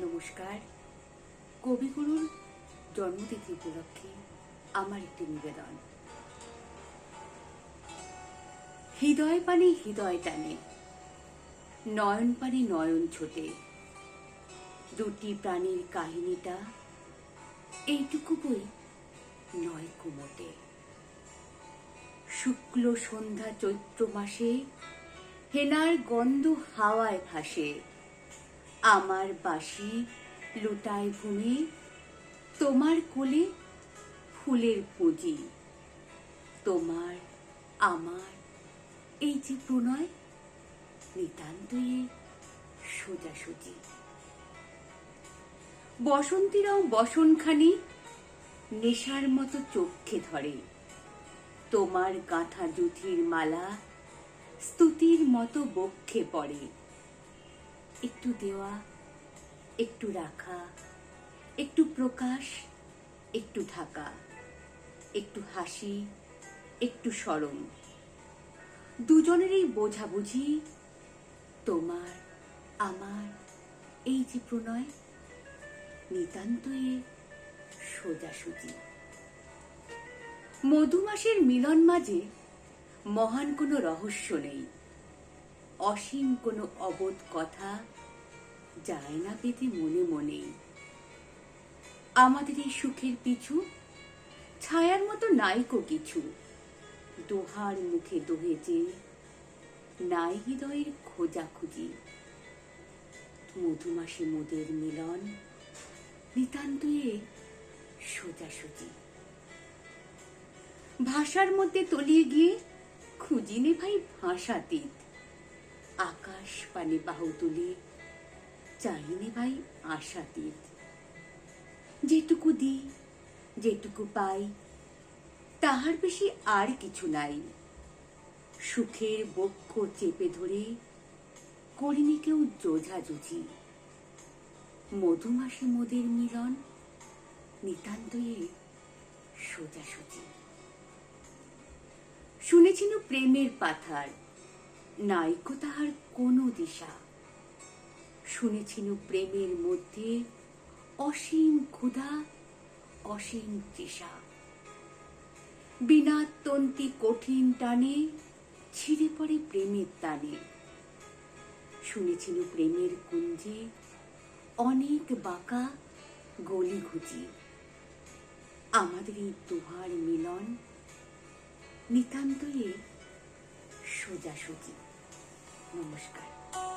নমস্কার। কবিগুরুর জন্মতিথি উপলক্ষে আমার একটি নিবেদন। হৃদয় পানে হৃদয় টানে, নয়ন পানে নয়ন ছোটে। দুটি প্রাণীর কাহিনীটা এইটুকু বই নয় কুমোটে শুক্ল সন্ধ্যা চৈত্র মাসে হেনার গন্ধ হাওয়ায় ভাসে। আমার বাসি লুটায় ঘুমে তোমার কোলে ফুলের পুঁজি। তোমার, আমার, এই যে প্রণয়, নিতান্তই সোজাসুজি। বসন্তীরাও বসনখানি নেশার মতো চোখে ধরে। তোমার গাঁথা জুথির মালা স্তুতির মতো বক্ষে পড়ে। একটু দেওয়া, একটু রাখা, একটু প্রকাশ, একটু ঢাকা, একটু হাসি, একটু সরম দুজনেরই বোঝাবুঝি, তোমার, আমার, এই যে প্রণয়, নিতান্তই সোজাসুজি। মধুমাসের মিলন মাঝে মহান কোনো রহস্য নেই। অসীম কোনো অবোধ কথা যায় না পেতে মনে মনেই আমাদের এই সুখের পিছু, ছায়ার মতো নাইকো কিছু। দোহার মুখে দোহে যে, নাই হৃদয়ের খোঁজাখুঁজি। মধুমাসে মোদের মিলন নিতান্তয়ে সোজাসুজি। ভাষার মধ্যে তলিয়ে গিয়ে খুঁজিনে ভাই ভাষাতীত। আকাশ পানে বাহু তুলে চাইনে ভাই আশাতীত। যেটুকু দিই, যেটুকু পাই, তাহার বেশি আর কিছু নাই। সুখের বক্ষ চেপে ধরে করিনি কেউ জোঝাজুঝি। মধুমাসে মোদের মিলন নিতান্তয়ে সোজাসুজি। শুনেছিল প্রেমের পাথার, নাইকো তাহার কোনো দিশা। শুনেছিল প্রেমের মধ্যে অসীম ক্ষুধা, অসীম তৃষা। বিনা তন্তি কঠিন টানে ছিঁড়ে পড়ে প্রেমের টানে শুনেছিল প্রেমের কুঞ্জে অনেক বাঁকা গলি ঘুচি আমাদের এই দুহার মিলন নিতান্তই সোজাসুজি। নমস্কার।